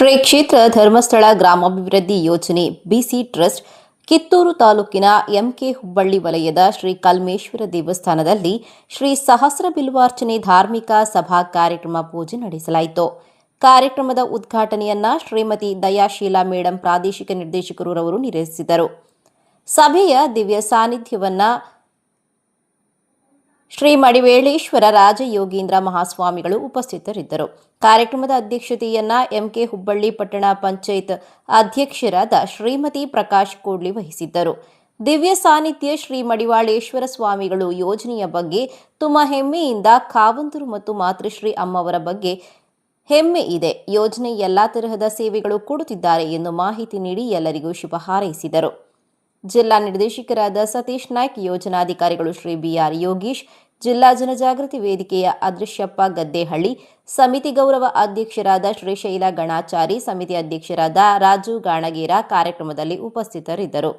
ಶ್ರೀ ಕ್ಷೇತ್ರ ಧರ್ಮಸ್ಥಳ ಗ್ರಾಮಾಭಿವೃದ್ಧಿ ಯೋಜನೆ ಬಿಸಿ ಟ್ರಸ್ಟ್, ಕಿತ್ತೂರು ತಾಲೂಕಿನ ಎಂಕೆ ಹುಬ್ಬಳ್ಳಿ ವಲಯದ ಶ್ರೀ ಕಲ್ಮೇಶ್ವರ ದೇವಸ್ಥಾನದಲ್ಲಿ ಶ್ರೀ ಸಹಸ್ರ ಬಿಲ್ವಾರ್ಚನೆ ಧಾರ್ಮಿಕ ಸಭಾ ಕಾರ್ಯಕ್ರಮ ಪೂಜೆ ನಡೆಸಲಾಯಿತು. ಕಾರ್ಯಕ್ರಮದ ಉದ್ಘಾಟನೆಯನ್ನ ಶ್ರೀಮತಿ ದಯಾಶೀಲಾ ಮೇಡಂ ಪ್ರಾದೇಶಿಕ ನಿರ್ದೇಶಕರು ರವರು ನಿರ್ವಹಿಸಿದರು. ಸಭೆಯ ದಿವ್ಯ ಸಾನ್ನಿಧ್ಯವನ್ನ ಶ್ರೀ ಮಡಿವೇಳೇಶ್ವರ ರಾಜಯೋಗೀಂದ್ರ ಮಹಾಸ್ವಾಮಿಗಳು ಉಪಸ್ಥಿತರಿದ್ದರು. ಕಾರ್ಯಕ್ರಮದ ಅಧ್ಯಕ್ಷತೆಯನ್ನ ಎಂಕೆ ಹುಬ್ಬಳ್ಳಿ ಪಟ್ಟಣ ಪಂಚಾಯತ್ ಅಧ್ಯಕ್ಷರಾದ ಶ್ರೀಮತಿ ಪ್ರಕಾಶ್ ಕೋಡ್ಲಿ ವಹಿಸಿದ್ದರು. ದಿವ್ಯ ಸಾನ್ನಿಧ್ಯ ಶ್ರೀ ಮಡಿವಾಳೇಶ್ವರ ಸ್ವಾಮಿಗಳು ಯೋಜನೆಯ ಬಗ್ಗೆ ತುಂಬ ಹೆಮ್ಮೆಯಿಂದ ಕಾವಂತರು ಮತ್ತು ಮಾತೃಶ್ರೀ ಅಮ್ಮವರ ಬಗ್ಗೆ ಹೆಮ್ಮೆ ಇದೆ. ಯೋಜನೆ ಎಲ್ಲಾ ತರಹದ ಸೇವೆಗಳು ಕೊಡುತ್ತಿದ್ದಾರೆ ಎಂದು ಮಾಹಿತಿ ನೀಡಿ ಎಲ್ಲರಿಗೂ ಶುಭ ಹಾರೈಸಿದರು. ಜಿಲ್ಲಾ ನಿರ್ದೇಶಕರಾದ ಸತೀಶ್ ನಾಯ್ಕ್, ಯೋಜನಾಧಿಕಾರಿಗಳು ಶ್ರೀ ಬಿಆರ್ ಯೋಗೀಶ್, ಜಿಲ್ಲಾ ಜನಜಾಗೃತಿ ವೇದಿಕೆಯ ಅದೃಶ್ಯಪ್ಪ ಗದ್ದೆಹಳ್ಳಿ, ಸಮಿತಿ ಗೌರವ ಅಧ್ಯಕ್ಷರಾದ ಶ್ರೀ ಶೈಲ ಗಣಾಚಾರಿ, ಸಮಿತಿ ಅಧ್ಯಕ್ಷರಾದ ರಾಜು ಗಾಣಗೇರ ಕಾರ್ಯಕ್ರಮದಲ್ಲಿ ಉಪಸ್ಥಿತರಿದ್ದರು.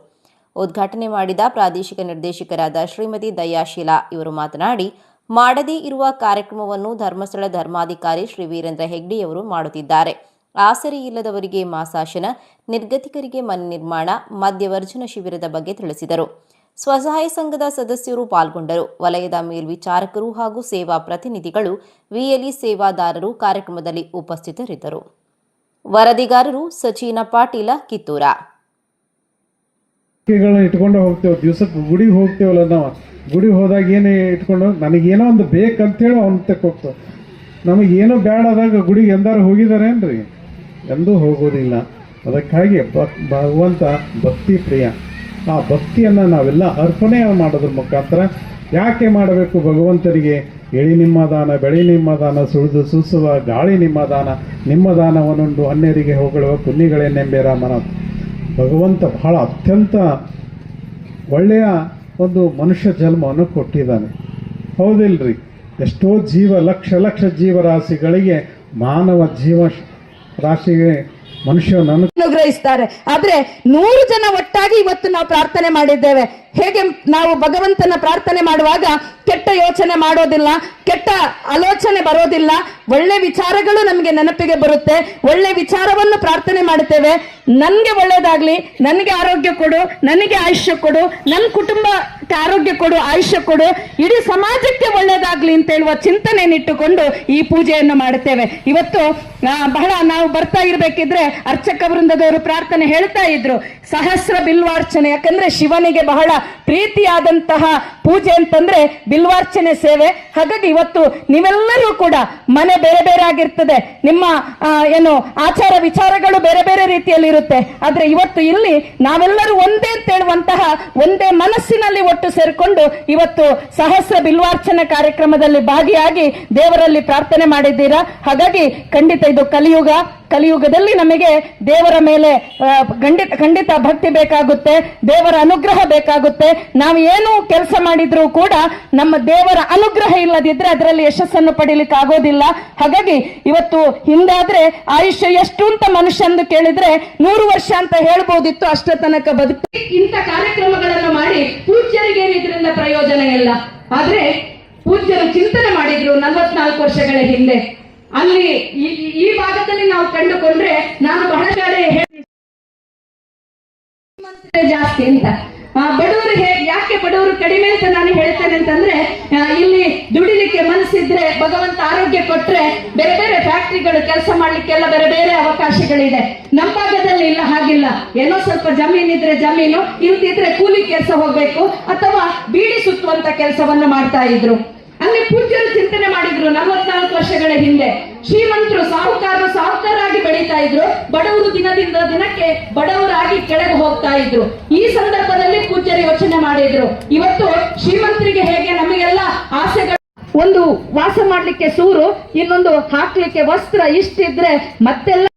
ಉದ್ಘಾಟನೆ ಮಾಡಿದ ಪ್ರಾದೇಶಿಕ ನಿರ್ದೇಶಕರಾದ ಶ್ರೀಮತಿ ದಯಾಶೀಲಾ ಇವರು ಮಾತನಾಡಿ, ಮಾಡದೇ ಇರುವ ಕಾರ್ಯಕ್ರಮವನ್ನು ಧರ್ಮಸ್ಥಳ ಧರ್ಮಾಧಿಕಾರಿ ಶ್ರೀ ವೀರೇಂದ್ರ ಹೆಗ್ಡೆಯವರು ಮಾಡುತ್ತಿದ್ದಾರೆ. ಆಸರೆ ಇಲ್ಲದವರಿಗೆ ಮಾಸಾಶನ, ನಿರ್ಗತಿಕರಿಗೆ ಮನೆ ನಿರ್ಮಾಣ, ಮದ್ಯವರ್ಜನ ಶಿಬಿರದ ಬಗ್ಗೆ ತಿಳಿಸಿದರು. ಸ್ವಸಹಾಯ ಸಂಘದ ಸದಸ್ಯರು ಪಾಲ್ಗೊಂಡರು. ವಲಯದ ಮೇಲ್ವಿಚಾರಕರು ಹಾಗೂ ಸೇವಾ ಪ್ರತಿನಿಧಿಗಳು, ವಿಎಲ್ಇ ಸೇವಾದಾರರು ಕಾರ್ಯಕ್ರಮದಲ್ಲಿ ಉಪಸ್ಥಿತರಿದ್ದರು. ವರದಿಗಾರರು ಸಚಿನ ಪಾಟೀಲ, ಕಿತ್ತೂರ. ಇಟ್ಕೊಂಡು ಹೋಗ್ತೇವೆ. ದಿವಸಕ್ಕೆ ಗುಡಿಗೆ ಹೋಗ್ತೇವಲ್ಲ ನಾವು. ಗುಡಿಗೆ ಹೋದಾಗ ಏನೇ ಇಟ್ಕೊಂಡು ನನಗೇನೋ ಒಂದು ಬೇಕಂತೇಳಿ ಅವ್ನ ತೆಕ್ಕೋಗ್ತೇವೆ ನಮಗೇನೋ ಬೇಡ ಆದಾಗ ಗುಡಿಗೆ ಎಂದಾರು ಹೋಗಿದಾರೇನ್ರಿ? ಎಂದೂ ಹೋಗೋದಿಲ್ಲ. ಅದಕ್ಕಾಗಿ ಭಗವಂತ ಭಕ್ತಿ ಪ್ರಿಯ. ಆ ಭಕ್ತಿಯನ್ನು ನಾವೆಲ್ಲ ಅರ್ಪಣೆ ಮಾಡೋದ್ರ ಮುಖಾಂತರ ಯಾಕೆ ಮಾಡಬೇಕು ಭಗವಂತರಿಗೆ ಎಳಿ ನಿಮ್ಮ ದಾನ ಬೆಳೆ ನಿಮ್ಮ ದಾನ ಸುಳಿದು ಸೂಸುವ, ಗಾಳಿ ನಿಮ್ಮ ದಾನ ನಿಮ್ಮ ದಾನವನ್ನುಂಡು ಅನ್ಯರಿಗೆ ಹೊಗಳುವ ಪುಣ್ಯಗಳೇನೆಂಬೆ ರಾಮನ. ಭಗವಂತ ಬಹಳ ಅತ್ಯಂತ ಒಳ್ಳೆಯ ಒಂದು ಮನುಷ್ಯ ಜನ್ಮವನ್ನು ಕೊಟ್ಟಿದ್ದಾನೆ. ಹೌದಿಲ್ರಿ? ಎಷ್ಟೋ ಜೀವ, ಲಕ್ಷ ಲಕ್ಷ ಜೀವರಾಶಿಗಳಿಗೆ ಮಾನವ ಜೀವ ರಾಶಿಗೆ ಮನುಷ್ಯನನ್ನು ಅನುಗ್ರಹಿಸ್ತಾರೆ. ಆದ್ರೆ ನೂರು ಜನ ಒಟ್ಟಾಗಿ ಇವತ್ತು ನಾವು ಪ್ರಾರ್ಥನೆ ಮಾಡಿದ್ದೇವೆ. ಹೇಗೆ ನಾವು ಭಗವಂತನ ಪ್ರಾರ್ಥನೆ ಮಾಡುವಾಗ ಕೆಟ್ಟ ಯೋಚನೆ ಮಾಡೋದಿಲ್ಲ, ಕೆಟ್ಟ ಆಲೋಚನೆ ಬರೋದಿಲ್ಲ. ಒಳ್ಳೆ ವಿಚಾರಗಳು ನಮಗೆ ನೆನಪಿಗೆ ಬರುತ್ತೆ. ಒಳ್ಳೆ ವಿಚಾರವನ್ನು ಪ್ರಾರ್ಥನೆ ಮಾಡುತ್ತೇವೆ. ನನ್ಗೆ ಒಳ್ಳೇದಾಗ್ಲಿ, ನನಗೆ ಆರೋಗ್ಯ ಕೊಡು, ನನಗೆ ಆಯುಷ್ಯ ಕೊಡು ನನ್ನ ಕುಟುಂಬಕ್ಕೆ ಆರೋಗ್ಯ ಕೊಡು, ಆಯುಷ್ಯ ಕೊಡು. ಇಡೀ ಸಮಾಜಕ್ಕೆ ಒಳ್ಳೇದಾಗ್ಲಿ ಅಂತ ಹೇಳುವ ಚಿಂತನೆಯನ್ನಿಟ್ಟುಕೊಂಡು ಈ ಪೂಜೆಯನ್ನು ಮಾಡುತ್ತೇವೆ. ಇವತ್ತು ಬಹಳ ನಾವು ಬರ್ತಾ ಇರಬೇಕಿದ್ರೆ ಅರ್ಚಕ ವೃಂದದವರು ಪ್ರಾರ್ಥನೆ ಹೇಳ್ತಾ ಇದ್ರು. ಸಹಸ್ರ ಬಿಲ್ವಾರ್ಚನೆ, ಯಾಕಂದ್ರೆ ಶಿವನಿಗೆ ಬಹಳ ಪ್ರೀತಿಯಾದಂತಹ ಪೂಜೆ ಅಂತಂದ್ರೆ ಬಿಲ್ವಾರ್ಚನೆ ಸೇವೆ. ಹಾಗಾಗಿ ಇವತ್ತು ನೀವೆಲ್ಲರೂ ಕೂಡ ಮನೆ ಬೇರೆ ಬೇರೆ ಆಗಿರ್ತದೆ. ನಿಮ್ಮ ಏನು ಆಚಾರ ವಿಚಾರಗಳು ಬೇರೆ ಬೇರೆ ರೀತಿಯಲ್ಲಿ ಇರುತ್ತೆ. ಆದ್ರೆ ಇವತ್ತು ಇಲ್ಲಿ ನಾವೆಲ್ಲರೂ ಒಂದೇ ಅಂತ ಹೇಳುವಂತಹ ಒಂದೇ ಮನಸ್ಸಿನಲ್ಲಿ ಒಟ್ಟು ಸೇರಿಕೊಂಡು ಇವತ್ತು ಸಹಸ್ರ ಬಿಲ್ವಾರ್ಚನೆ ಕಾರ್ಯಕ್ರಮದಲ್ಲಿ ಭಾಗಿಯಾಗಿ ದೇವರಲ್ಲಿ ಪ್ರಾರ್ಥನೆ ಮಾಡಿದ್ದೀರಾ? ಹಾಗಾಗಿ ಖಂಡಿತ ಇದು ಕಲಿಯುಗ. ಕಲಿಯುಗದಲ್ಲಿ ನಮಗೆ ದೇವರ ಮೇಲೆ ಖಂಡಿತ ಖಂಡಿತ ಭಕ್ತಿ ಬೇಕಾಗುತ್ತೆ. ದೇವರ ಅನುಗ್ರಹ ಬೇಕಾಗುತ್ತೆ. ನಾವು ಏನು ಕೆಲಸ ಮಾಡಿದ್ರೂ ಕೂಡ ನಮ್ಮ ದೇವರ ಅನುಗ್ರಹ ಇಲ್ಲದಿದ್ರೆ ಅದರಲ್ಲಿ ಯಶಸ್ಸನ್ನು ಪಡೀಲಿಕ್ಕೆ ಆಗೋದಿಲ್ಲ. ಹಾಗಾಗಿ ಇವತ್ತು ಹಿಂದಾದ್ರೆ ಆಯುಷ್ಯ ಎಷ್ಟು ಅಂತ ಮನುಷ್ಯ ಎಂದು ಕೇಳಿದ್ರೆ ನೂರು ವರ್ಷ ಅಂತ ಹೇಳ್ಬೋದಿತ್ತು ಅಷ್ಟ ತನಕ ಬದುಕು ಇಂಥ ಕಾರ್ಯಕ್ರಮಗಳನ್ನು ಮಾಡಿ ಪೂಜ್ಯರಿಗೆ ಇದರಿಂದ ಪ್ರಯೋಜನ ಇಲ್ಲ. ಆದ್ರೆ ಪೂಜ್ಯರು ಚಿಂತನೆ ಮಾಡಿದ್ರು ನಲವತ್ನಾಲ್ಕು ವರ್ಷಗಳ ಹಿಂದೆ. ಅಲ್ಲಿ ಈ- ಭಾಗದಲ್ಲಿ ನಾವು ಕಂಡುಕೊಂಡ್ರೆ ನಾನು ಬಹಳ ಕಡೆ ಜಾಸ್ತಿ ಅಂತ. ಬಡವರು ಹೇಗೆ, ಯಾಕೆ ಬಡವರು ಕಡಿಮೆ ಅಂತ ನಾನು ಹೇಳ್ತೇನೆ ಅಂತಂದ್ರೆ ಇಲ್ಲಿ ದುಡಿಲಿಕ್ಕೆ ಮನಸ್ಸಿದ್ರೆ, ಭಗವಂತ ಆರೋಗ್ಯ ಕೊಟ್ರೆ, ಬೇರೆ ಬೇರೆ ಫ್ಯಾಕ್ಟ್ರಿಗಳು ಕೆಲಸ ಮಾಡ್ಲಿಕ್ಕೆಲ್ಲ ಬೇರೆ ಬೇರೆ ಅವಕಾಶಗಳಿದೆ. ನಮ್ಮ ಭಾಗದಲ್ಲಿ ಇಲ್ಲ, ಹಾಗಿಲ್ಲ. ಏನೋ ಸ್ವಲ್ಪ ಜಮೀನಿದ್ರೆ ಜಮೀನು, ಇಲ್ದಿದ್ರೆ ಕೂಲಿ ಕೆಲಸ ಹೋಗ್ಬೇಕು, ಅಥವಾ ಬೀಡಿ ಸುತ್ತುವಂತ ಕೆಲಸವನ್ನು ಮಾಡ್ತಾ ಇದ್ರು. ಅಲ್ಲಿ ಪೂಜ್ಯರು ಚಿಂತನೆ ಮಾಡಿದ್ರು ನಲವತ್ನಾಲ್ಕು ವರ್ಷಗಳ ಹಿಂದೆ. ಶ್ರೀಮಂತರು ಸಾಹುಕಾರರು ಸಾಹುಕಾರರಾಗಿ ಬೆಳೀತಾ ಇದ್ರು. ಬಡವರು ದಿನದಿಂದ ದಿನಕ್ಕೆ ಬಡವರಾಗಿ ಕೆಳಗೆ ಹೋಗ್ತಾ ಇದ್ರು. ಈ ಸಂದರ್ಭದಲ್ಲಿ ಪೂಜ್ಯರು ಯೋಚನೆ ಮಾಡಿದ್ರು. ಇವತ್ತು ಶ್ರೀಮಂತರಿಗೆ ಹೇಗೆ ನಮಗೆಲ್ಲ ಆಸೆಗಳು ಒಂದು ವಾಸ ಮಾಡ್ಲಿಕ್ಕೆ ಸೂರು, ಇನ್ನೊಂದು ಹಾಕ್ಲಿಕ್ಕೆ ವಸ್ತ್ರ ಇಷ್ಟಿದ್ರೆ ಮತ್ತೆಲ್ಲ